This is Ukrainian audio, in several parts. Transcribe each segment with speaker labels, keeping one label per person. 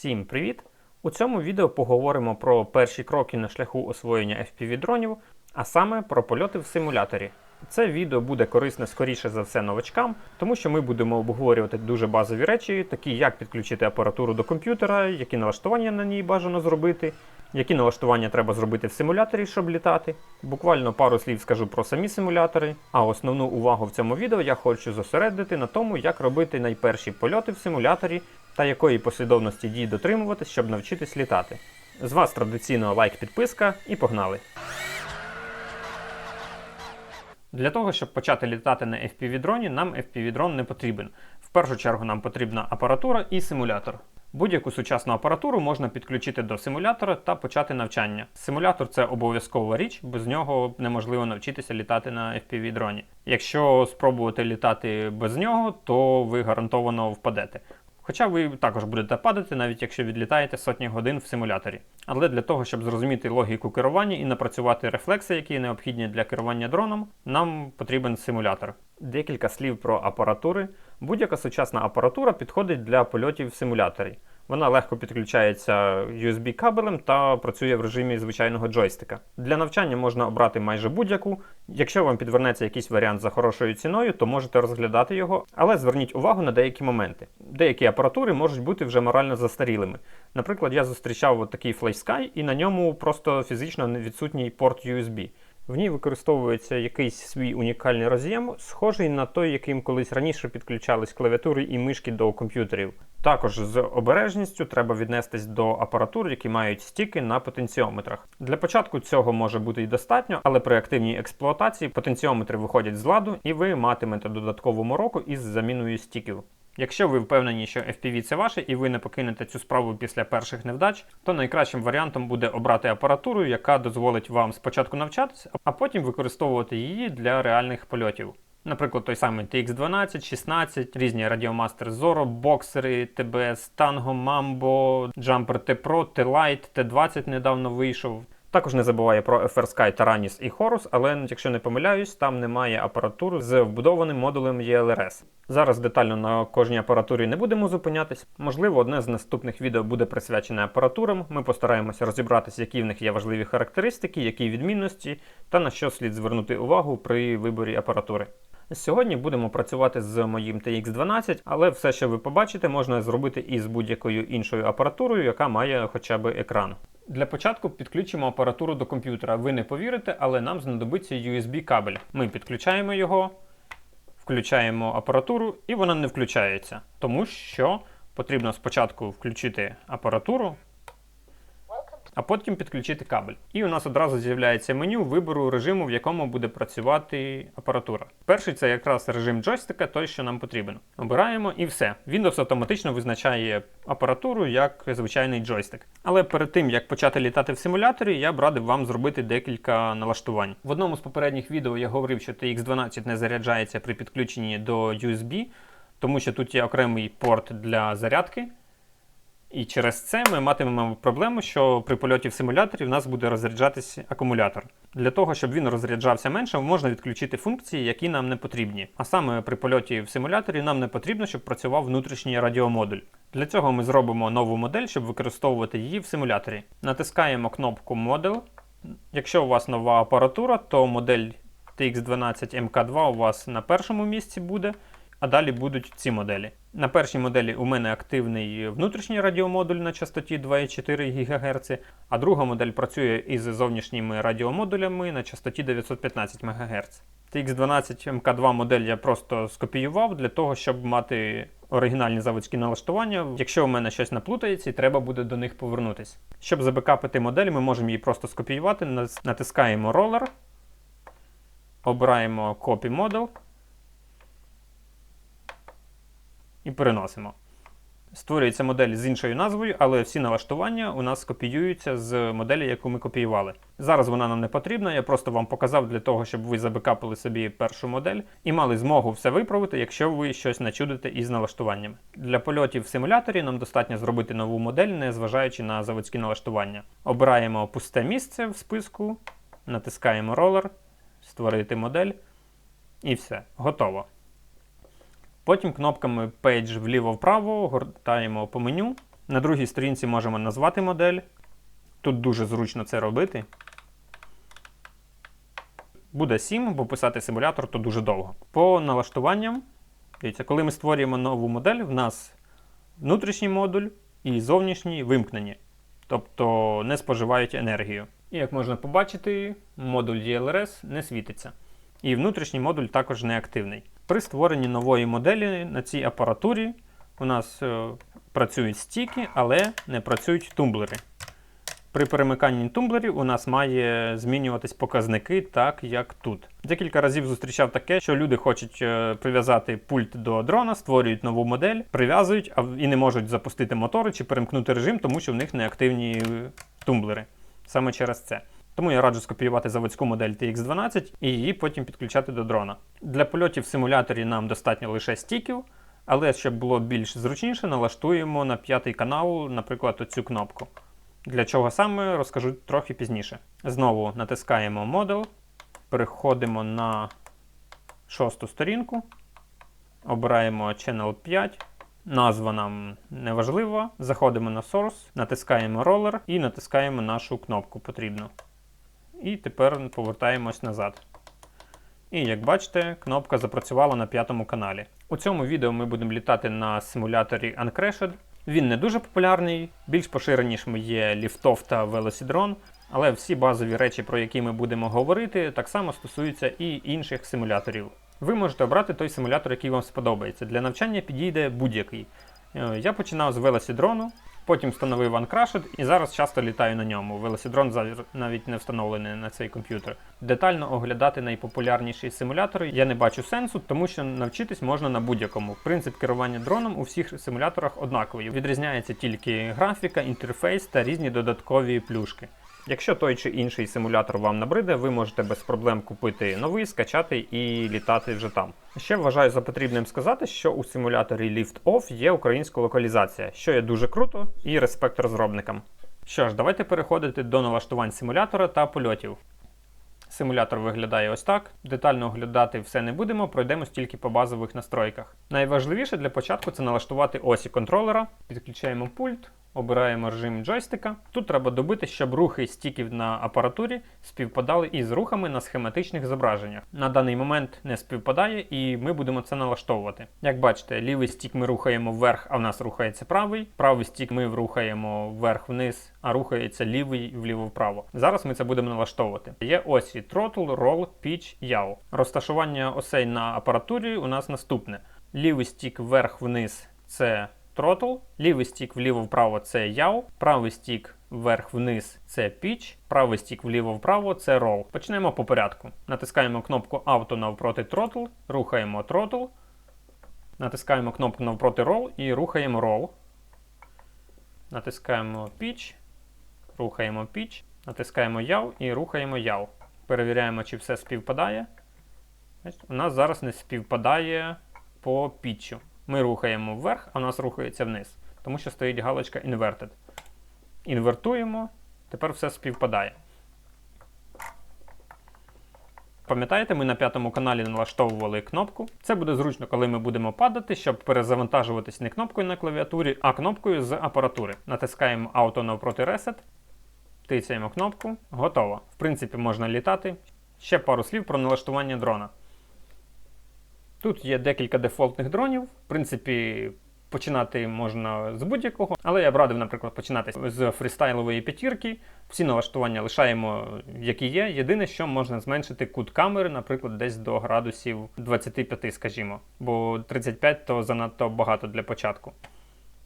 Speaker 1: Всім привіт! У цьому відео поговоримо про перші кроки на шляху освоєння FPV-дронів, а саме про польоти в симуляторі. Це відео буде корисне скоріше за все новачкам, тому що ми будемо обговорювати дуже базові речі, такі як підключити апаратуру до комп'ютера, які налаштування на ній бажано зробити, які налаштування треба зробити в симуляторі, щоб літати. Буквально пару слів скажу про самі симулятори, а основну увагу в цьому відео я хочу зосередити на тому, як робити найперші польоти в симуляторі та якої послідовності дій дотримуватись, щоб навчитись літати. З вас традиційно лайк, підписка і погнали! Для того, щоб почати літати на FPV-дроні, нам FPV-дрон не потрібен. В першу чергу нам потрібна апаратура і симулятор. Будь-яку сучасну апаратуру можна підключити до симулятора та почати навчання. Симулятор це обов'язкова річ, без нього неможливо навчитися літати на FPV-дроні. Якщо спробувати літати без нього, то ви гарантовано впадете. Хоча ви також будете падати, навіть якщо відлітаєте сотні годин в симуляторі. Але для того, щоб зрозуміти логіку керування і напрацювати рефлекси, які необхідні для керування дроном, нам потрібен симулятор. Декілька слів про апаратури. Будь-яка сучасна апаратура підходить для польотів в симуляторі. Вона легко підключається USB кабелем та працює в режимі звичайного джойстика. Для навчання можна обрати майже будь-яку. Якщо вам підвернеться якийсь варіант за хорошою ціною, то можете розглядати його, але зверніть увагу на деякі моменти. Деякі апаратури можуть бути вже морально застарілими. Наприклад, я зустрічав от такий FlySky, і на ньому просто фізично відсутній порт USB. В ній використовується якийсь свій унікальний роз'єм, схожий на той, яким колись раніше підключались клавіатури і мишки до комп'ютерів. Також з обережністю треба віднестись до апаратур, які мають стіки на потенціометрах. Для початку цього може бути й достатньо, але при активній експлуатації потенціометри виходять з ладу, і ви матимете додаткову мороку із заміною стіків. Якщо ви впевнені, що FPV це ваше і ви не покинете цю справу після перших невдач, то найкращим варіантом буде обрати апаратуру, яка дозволить вам спочатку навчатися, а потім використовувати її для реальних польотів. Наприклад, той самий TX12, 16, різні Radiomaster Zorro, боксери, TBS Tango, Mambo, Jumper T-Pro, T-Lite, T20 недавно вийшов. Також не забуває про FR Sky, і Horus, але якщо не помиляюсь, там немає апаратур з вбудованим модулем ELRS. Зараз детально на кожній апаратурі не будемо зупинятись. Можливо, одне з наступних відео буде присвячене апаратурам. Ми постараємося розібратися, які в них є важливі характеристики, які відмінності та на що слід звернути увагу при виборі апаратури. Сьогодні будемо працювати з моїм TX12, але все, що ви побачите, можна зробити і з будь-якою іншою апаратурою, яка має хоча б екран. Для початку підключимо апаратуру до комп'ютера. Ви не повірите, але нам знадобиться USB кабель. Ми підключаємо його, включаємо апаратуру, і вона не включається, тому що потрібно спочатку включити апаратуру, а потім підключити кабель. І у нас одразу з'являється меню вибору режиму, в якому буде працювати апаратура. Перший це якраз режим джойстика, той, що нам потрібен. Обираємо і все. Windows автоматично визначає апаратуру як звичайний джойстик. Але перед тим як почати літати в симуляторі, я б радив вам зробити декілька налаштувань. В одному з попередніх відео я говорив, що TX12 не заряджається при підключенні до USB, тому що тут є окремий порт для зарядки. І через це ми матимемо проблему, що при польоті в симуляторі в нас буде розряджатися акумулятор. Для того, щоб він розряджався менше, можна відключити функції, які нам не потрібні. А саме при польоті в симуляторі нам не потрібно, щоб працював внутрішній радіомодуль. Для цього ми зробимо нову модель, щоб використовувати її в симуляторі. Натискаємо кнопку Model. Якщо у вас нова апаратура, то модель TX12 MK2 у вас на першому місці буде а далі будуть ці моделі. На першій моделі у мене активний внутрішній радіомодуль на частоті 2,4 ГГц, а друга модель працює із зовнішніми радіомодулями на частоті 915 МГц. TX12 MK2 модель я просто скопіював для того, щоб мати оригінальні заводські налаштування. Якщо у мене щось наплутається, треба буде до них повернутися. Щоб забекапити модель, ми можемо її просто скопіювати, натискаємо Roller, обираємо Copy Model. І переносимо. Створюється модель з іншою назвою, але всі налаштування у нас копіюються з моделі, яку ми копіювали. Зараз вона нам не потрібна, я просто вам показав для того, щоб ви забекапили собі першу модель і мали змогу все виправити, якщо ви щось начудите із налаштуваннями. Для польотів в симуляторі нам достатньо зробити нову модель, не зважаючи на заводські налаштування. Обираємо пусте місце в списку, натискаємо ролер, створити модель, і все, готово. Потім кнопками Page вліво-вправо гортаємо по меню, На другій сторінці можемо назвати модель. Тут дуже зручно це робити. Буде 7, бо писати симулятор то дуже довго. По налаштуванням, дивіться, коли ми створюємо нову модель, в нас внутрішній модуль і зовнішній вимкнені, тобто не споживають енергію. І як можна побачити, модуль DLRS не світиться. І внутрішній модуль також не активний. При створенні нової моделі на цій апаратурі у нас е, працюють стіки, але не працюють тумблери. При перемиканні тумблерів у нас має змінюватись показники так, як тут. Декілька разів зустрічав таке, що люди хочуть е, прив'язати пульт до дрона, створюють нову модель, прив'язують і не можуть запустити мотори чи перемкнути режим, тому що в них неактивні е, тумблери. Саме через це. Тому я раджу скопіювати заводську модель TX12 і її потім підключати до дрона. Для польотів в симуляторі нам достатньо лише стіків, але щоб було більш зручніше, налаштуємо на п'ятий канал, наприклад, оцю кнопку. Для чого саме розкажу трохи пізніше. Знову натискаємо Model, переходимо на шосту сторінку, обираємо Channel 5. Назва нам не важлива. Заходимо на Source, натискаємо Roller і натискаємо нашу кнопку потрібну. І тепер повертаємось назад. І як бачите, кнопка запрацювала на п'ятому каналі. У цьому відео ми будемо літати на симуляторі Uncrashed. Він не дуже популярний, більш поширенішими є ліфтов та велосідрон, але всі базові речі, про які ми будемо говорити, так само стосуються і інших симуляторів. Ви можете обрати той симулятор, який вам сподобається. Для навчання підійде будь-який. Е, Я починав з велосідрону, потім встановив Uncrashed і зараз часто літаю на ньому. Велосідрон навіть не встановлений на цей комп'ютер. Детально оглядати найпопулярніші симулятори я не бачу сенсу, тому що навчитись можна на будь-якому. Принцип керування дроном у всіх симуляторах однаковий. Відрізняється тільки графіка, інтерфейс та різні додаткові плюшки. Якщо той чи інший симулятор вам набриде, ви можете без проблем купити новий, скачати і літати вже там. Ще вважаю за потрібним сказати, що у симуляторі Lift Off є українська локалізація, що є дуже круто і респект розробникам. Що ж, давайте переходити до налаштувань симулятора та польотів. Симулятор виглядає ось так. Детально оглядати все не будемо, пройдемось тільки по базових настройках. Найважливіше для початку це налаштувати осі контролера. Підключаємо пульт, обираємо режим джойстика. Тут треба добити, щоб рухи стіків на апаратурі співпадали із рухами на схематичних зображеннях. На даний момент не співпадає, і ми будемо це налаштовувати. Як бачите, лівий стік ми рухаємо вверх, а в нас рухається правий. Правий стік ми рухаємо вверх-вниз, а рухається лівий вліво-вправо. Зараз ми це будемо налаштовувати. Є осі Throttle, Roll, Pitch, Yaw. Розташування осей на апаратурі у нас наступне: лівий стік вверх-вниз це Throttle, лівий стік вліво-вправо це Yaw, правий стік вверх-вниз це Pitch, правий стік вліво-вправо це Roll. Почнемо по порядку. Натискаємо кнопку Auto навпроти Throttle, рухаємо Throttle, натискаємо кнопку навпроти Roll і рухаємо Roll. Натискаємо Pitch, рухаємо Pitch, натискаємо Yaw і рухаємо Yaw. Перевіряємо, чи все співпадає. У нас зараз не співпадає по пітчу. Ми рухаємо вверх, а у нас рухається вниз, тому що стоїть галочка Inverted. Інвертуємо, тепер все співпадає. Пам'ятаєте, ми на п'ятому каналі налаштовували кнопку. Це буде зручно, коли ми будемо падати, щоб перезавантажуватись не кнопкою на клавіатурі, а кнопкою з апаратури. Натискаємо Auto навпроти Reset, тицяємо кнопку, готово. В принципі, можна літати. Ще пару слів про налаштування дрона. Тут є декілька дефолтних дронів. В принципі, починати можна з будь-якого, але я б радив, наприклад, починати з фрістайлової п'ятірки. Всі налаштування лишаємо, які є. Єдине, що можна зменшити кут камери, наприклад, десь до градусів 25, скажімо, бо 35 то занадто багато для початку.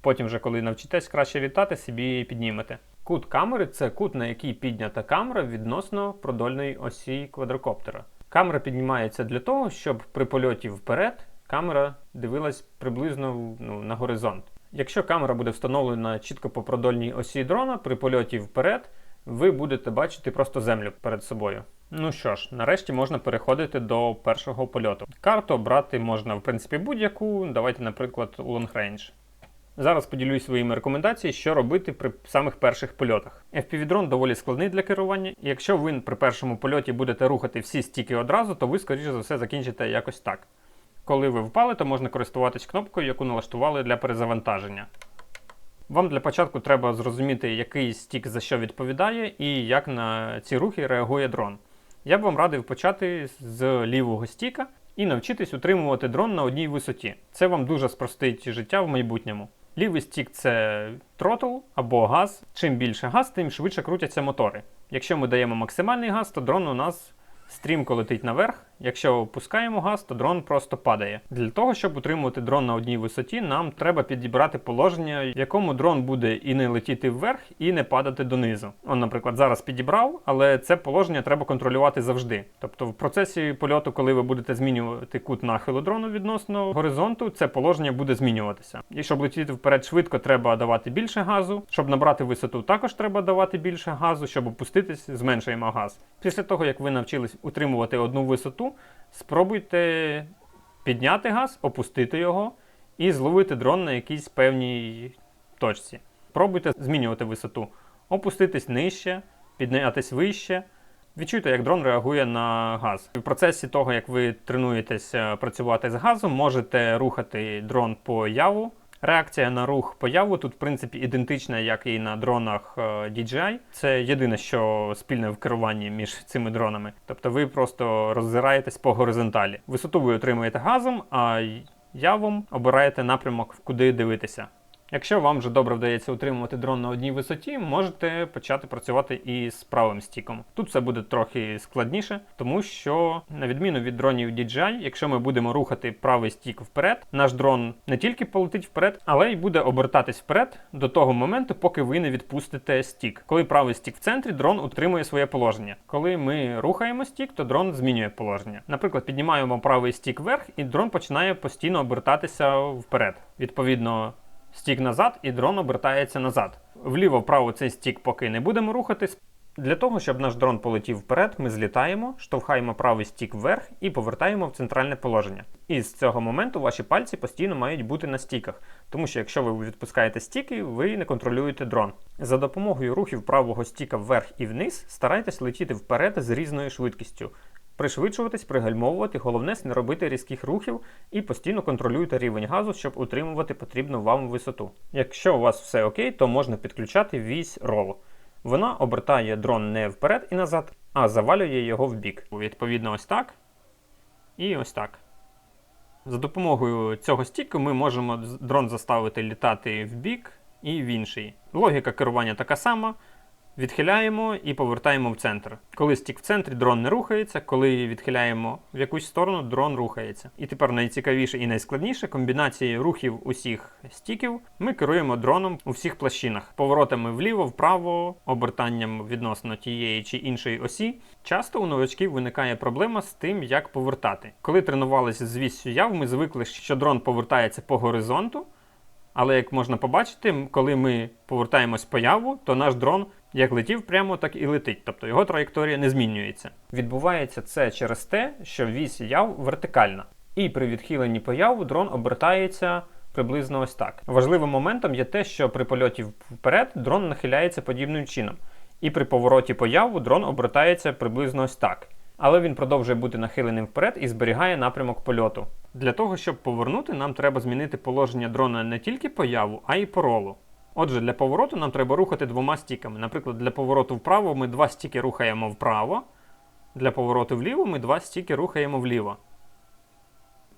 Speaker 1: Потім, вже, коли навчитесь краще літати, собі піднімете. Кут камери це кут, на який піднята камера відносно продольної осі квадрокоптера. Камера піднімається для того, щоб при польоті вперед камера дивилась приблизно ну, на горизонт. Якщо камера буде встановлена чітко по продольній осі дрона, при польоті вперед ви будете бачити просто землю перед собою. Ну що ж, нарешті можна переходити до першого польоту. Карту брати можна, в принципі, будь-яку. Давайте, наприклад, у Range. Зараз поділюсь своїми рекомендаціями, що робити при самих перших польотах. FPV-дрон доволі складний для керування, і якщо ви при першому польоті будете рухати всі стіки одразу, то ви, скоріше за все, закінчите якось так. Коли ви впали, то можна користуватись кнопкою, яку налаштували для перезавантаження. Вам для початку треба зрозуміти, який стік за що відповідає і як на ці рухи реагує дрон. Я б вам радив почати з лівого стіка і навчитись утримувати дрон на одній висоті. Це вам дуже спростить життя в майбутньому. Лівий стік це тротл або газ. Чим більше газ, тим швидше крутяться мотори. Якщо ми даємо максимальний газ, то дрон у нас стрімко летить наверх. Якщо опускаємо газ, то дрон просто падає. Для того, щоб утримувати дрон на одній висоті, нам треба підібрати положення, в якому дрон буде і не летіти вверх, і не падати донизу. Он, наприклад, зараз підібрав, але це положення треба контролювати завжди. Тобто, в процесі польоту, коли ви будете змінювати кут нахилу дрону відносно горизонту, це положення буде змінюватися. І щоб летіти вперед швидко, треба давати більше газу. Щоб набрати висоту, також треба давати більше газу. Щоб опуститись, зменшуємо газ. Після того, як ви навчились утримувати одну висоту, спробуйте підняти газ, опустити його і зловити дрон на якійсь певній точці. Пробуйте змінювати висоту, опуститись нижче, піднятись вище. Відчуйте, як дрон реагує на газ. В процесі того, як ви тренуєтеся працювати з газом, можете рухати дрон по яву. Реакція на рух появу тут, в принципі, ідентична, як і на дронах е, DJI. Це єдине, що спільне в керуванні між цими дронами. Тобто ви просто роззираєтесь по горизонталі. Висоту ви отримуєте газом, а явом обираєте напрямок, куди дивитися. Якщо вам вже добре вдається утримувати дрон на одній висоті, можете почати працювати і з правим стіком. Тут все буде трохи складніше, тому що, на відміну від дронів DJI, якщо ми будемо рухати правий стік вперед, наш дрон не тільки полетить вперед, але й буде обертатись вперед до того моменту, поки ви не відпустите стік. Коли правий стік в центрі, дрон утримує своє положення. Коли ми рухаємо стік, то дрон змінює положення. Наприклад, піднімаємо правий стік вверх, і дрон починає постійно обертатися вперед. Відповідно. Стік назад, і дрон обертається назад. Вліво-вправо цей стік поки не будемо рухатись. Для того, щоб наш дрон полетів вперед, ми злітаємо, штовхаємо правий стік вверх і повертаємо в центральне положення. І з цього моменту ваші пальці постійно мають бути на стіках, тому що якщо ви відпускаєте стіки, ви не контролюєте дрон. За допомогою рухів правого стіка вверх і вниз старайтесь летіти вперед з різною швидкістю. Пришвидшуватись, пригальмовувати, головне не робити різких рухів і постійно контролюйте рівень газу, щоб утримувати потрібну вам висоту. Якщо у вас все окей, то можна підключати вісь рол. Вона обертає дрон не вперед і назад, а завалює його в бік. Відповідно, ось так і ось так. За допомогою цього стіку ми можемо дрон заставити літати в бік і в інший. Логіка керування така сама. Відхиляємо і повертаємо в центр. Коли стік в центрі, дрон не рухається, коли відхиляємо в якусь сторону, дрон рухається. І тепер найцікавіше і найскладніше комбінації рухів усіх стіків ми керуємо дроном у всіх площинах, поворотами вліво, вправо, обертанням відносно тієї чи іншої осі. Часто у новачків виникає проблема з тим, як повертати. Коли тренувалися з віссю яв, ми звикли, що дрон повертається по горизонту. Але як можна побачити, коли ми повертаємось по яву, то наш дрон як летів прямо, так і летить, тобто його траєкторія не змінюється. Відбувається це через те, що вісь яв вертикальна. І при відхиленні по яву дрон обертається приблизно ось так. Важливим моментом є те, що при польоті вперед дрон нахиляється подібним чином. І при повороті по яву дрон обертається приблизно ось так. Але він продовжує бути нахиленим вперед і зберігає напрямок польоту. Для того, щоб повернути, нам треба змінити положення дрона не тільки по яву, а й по ролу. Отже, для повороту нам треба рухати двома стіками. Наприклад, для повороту вправо ми два стіки рухаємо вправо, для повороту вліво ми два стіки рухаємо вліво.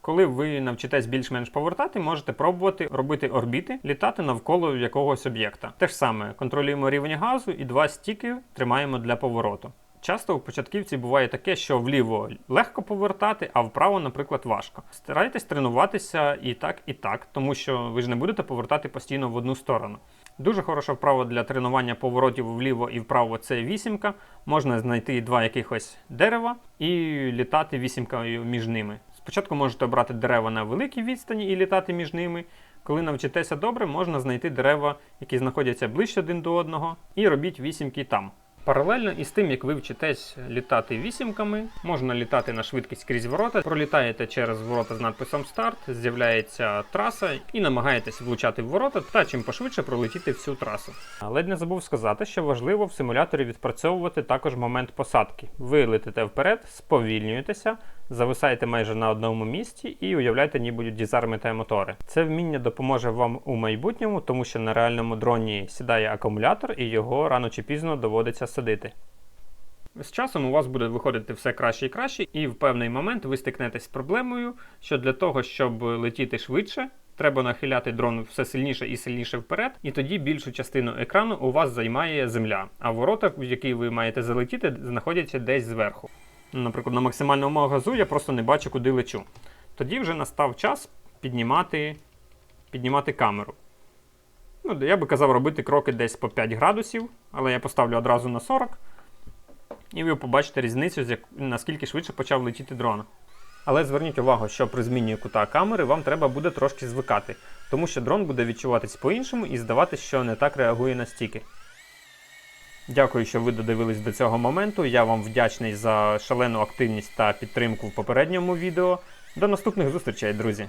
Speaker 1: Коли ви навчитесь більш-менш повертати, можете пробувати робити орбіти, літати навколо якогось об'єкта. Те ж саме, контролюємо рівень газу і два стіки тримаємо для повороту. Часто у початківців буває таке, що вліво легко повертати, а вправо, наприклад, важко. Старайтесь тренуватися і так, і так, тому що ви ж не будете повертати постійно в одну сторону. Дуже хороша вправа для тренування поворотів вліво і вправо це вісімка. Можна знайти два якихось дерева і літати вісімкою між ними. Спочатку можете обрати дерева на великій відстані і літати між ними. Коли навчитеся добре, можна знайти дерева, які знаходяться ближче один до одного, і робіть вісімки там. Паралельно із тим, як ви вчитесь літати вісімками, можна літати на швидкість крізь ворота, пролітаєте через ворота з надписом старт, з'являється траса і намагаєтесь влучати в ворота та чим пошвидше пролетіти всю трасу. Ледь не забув сказати, що важливо в симуляторі відпрацьовувати також момент посадки. Ви летите вперед, сповільнюєтеся, Зависаєте майже на одному місці і уявляєте, ніби дізармите мотори. Це вміння допоможе вам у майбутньому, тому що на реальному дроні сідає акумулятор і його рано чи пізно доводиться садити. З часом у вас буде виходити все краще і краще, і в певний момент ви стикнетесь з проблемою, що для того, щоб летіти швидше, треба нахиляти дрон все сильніше і сильніше вперед, і тоді більшу частину екрану у вас займає земля, а ворота, в які ви маєте залетіти, знаходяться десь зверху. Наприклад, на максимальному газу я просто не бачу, куди лечу. Тоді вже настав час піднімати, піднімати камеру. Ну, я би казав робити кроки десь по 5 градусів, але я поставлю одразу на 40. І ви побачите різницю, наскільки швидше почав летіти дрон. Але зверніть увагу, що при зміні кута камери вам треба буде трошки звикати, тому що дрон буде відчуватись по-іншому і здаватись, що не так реагує на стіки. Дякую, що ви додивились до цього моменту. Я вам вдячний за шалену активність та підтримку в попередньому відео. До наступних зустрічей, друзі!